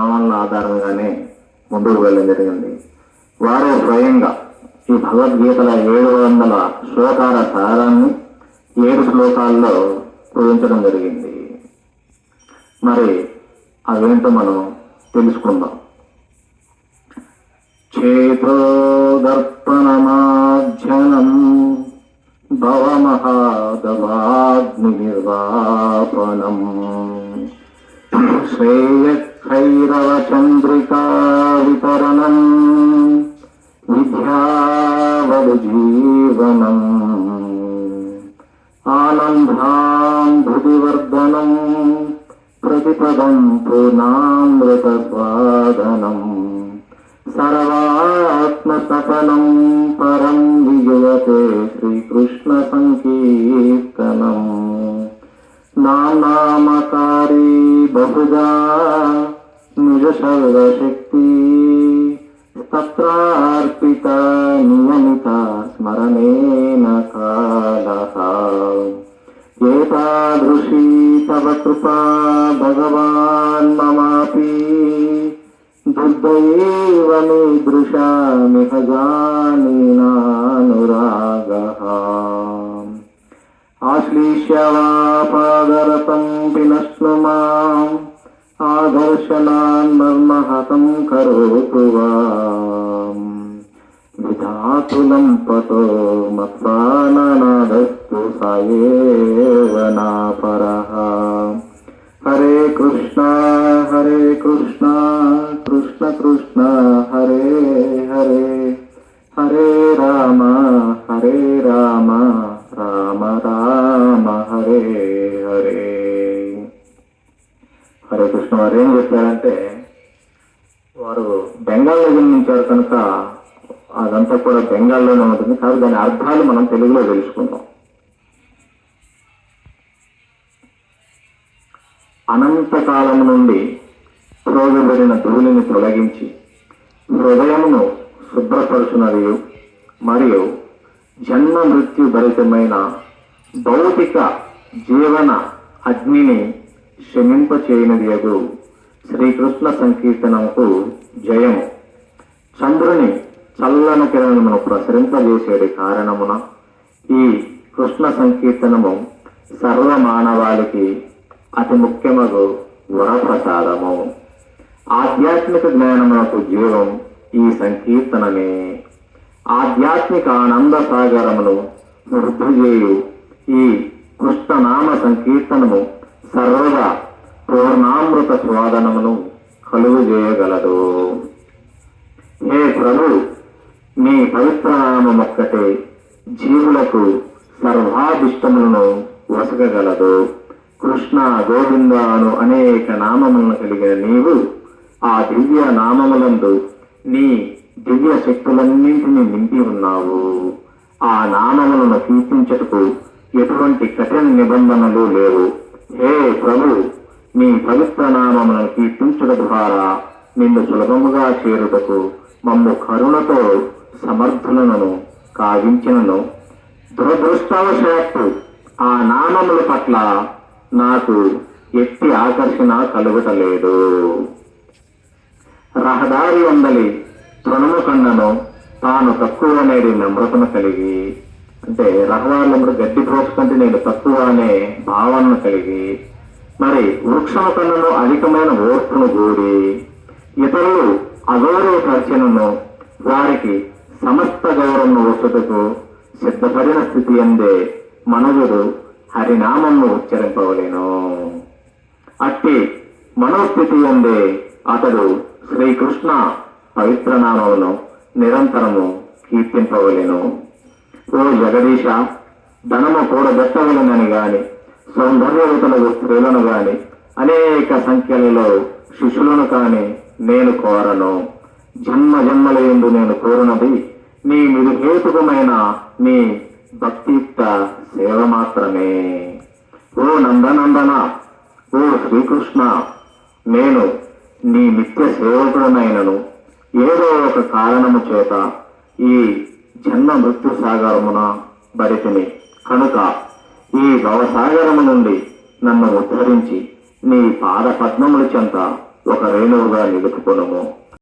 భావనల ఆధారంగానే ముందుకు వెళ్ళడం జరిగింది. వారే స్వయంగా ఈ భగవద్గీతల ఏడు వందల శ్లోకాల సారాన్ని ఏడు శ్లోకాల్లో పూజించడం జరిగింది. మరి అవేంటో మనం తెలుసుకుందాం. చేతో దర్పణమాధ్యనం భవమహాదవాగ్ని నిర్వాపనం శ్రేయఖైరవచంద్రికా వితరణం విద్యావదు జీవనం ఆనందాంధుతివర్ధనం ప్రతిపదం పూర్ణామృతస్వాదనం సర్వాత్మసఫలం పరం విజయతే శ్రీకృష్ణ సంకీర్తనం నానామకారీ బహుజా నిజ సర్వశక్తి. తత్రార్పిత నియమిత స్మరణేన కాలః ఏతాదృశీ తవ కృపా భగవాన్ మమాపి. దుర్దైవ మీదృశామిహ జానీనానురాగः ఆశ్లీష్య వా పాదరతం పినశ్ను మాం ఆదర్శనాన్మర్మహతం కరోతు వాం విధాతులం పతో మత్వాననాదస్తు సాయేవ నాపరః హరే కృష్ణ హరే కృష్ణ కృష్ణ కృష్ణ హరే హరే హరే రామ హరే రామ వారు ఏం చెప్పారంటే వారు బెంగాల్లో జన్మించారు కనుక అదంతా కూడా బెంగాల్లోనే ఉంటుంది. కాబట్టి దాని అర్థాలు మనం తెలుగులో తెలుసుకుందాం. అనంతకాలం నుండి త్రోగబడిన ధూళిని తొలగించి హృదయమును శుభ్రపరుచునరియు మరియు జన్మ మృత్యు భరితమైన భౌతిక జీవన అగ్నిని శమింపచేయనిదియగు శ్రీకృష్ణ సంకీర్తనకు జయము. చంద్రుని చల్లని కిరణమును ప్రసరింపజేసేది కారణమున ఈ కృష్ణ సంకీర్తనము సర్వ మానవాళికి అతి ముఖ్యమగు వరప్రసాదము. ఆధ్యాత్మిక జ్ఞానమునకు జీవం ఈ సంకీర్తనమే. ఆధ్యాత్మిక ఆనంద సాగరమును వృద్ధి చేయు ఈ కృష్ణనామ సంకీర్తనము సర్వద పూర్ణామృత స్వాదనమును కలుగు చేయగలదు హే ప్రభు నీ పవిత్ర జీవులకు సర్వాభిష్టములను వసగగలదు కృష్ణ గోవింద అను అనేక నామములను కలిగిన నీవు ఆ దివ్య నామములందు నీ దివ్య శక్తులన్నింటినీ నింపి ఉన్నావు. ఆ నామములను కీర్తించటకు ఎటువంటి కఠిన నిబంధనలు లేవు. హే ప్రభు మీ పవిత్ర నామములను కీర్తించడం ద్వారా నిన్ను సులభముగా చేరుటకు మమ్ము కరుణతో సమర్థులను కావించినను. దురదృష్టవశాత్తు ఆ నామముల పట్ల నాకు ఎట్టి ఆకర్షణ కలుగుటలేదు. రహదారి వందలి తృణము కన్నను తాను తక్కువ అనేది నమ్రతను కలిగి అంటే రహదారులందరూ గడ్డి ప్రోక్కంటే నేను తక్కువ అనే భావనను కలిగి మరి వృక్షం కన్నను అధికమైన ఓర్పును గూడి ఇతరులు అగౌరవపరచనను వారికి సమస్త గౌరవం వసతుకు సిద్ధపడిన స్థితి అందే మనవుడు హరినామము ఉచ్చరింపవలేను. అట్టి మనోస్థితి అందే అతడు శ్రీకృష్ణ పవిత్ర నామమును నిరంతరము కీర్తింపవలేను. ఓ జగదీశ ధనము కూడబెట్టవలనని గాని సౌందర్యవతులకు స్త్రీలను గాని అనేక సంఖ్యలలో శిష్యులను కాని నేను కోరను. జన్మ జన్మల ఎందు నేను కోరినది నీ నిర్హేతుకమైన నీ భక్తియుక్త సేవ మాత్రమే. ఓ నందనందన ఓ శ్రీకృష్ణ నేను నీ నిత్య సేవకుడనైనను. ఏదో ఒక కారణము చేత ఈ జన్మ మృత్యు సాగరమున బడితిని. కనుక ఈ భవసాగరము నుండి నన్ను ఉద్ధరించి నీ పాద పద్మముల చెంత ఒక రేణువుగా నిలుపుకునము.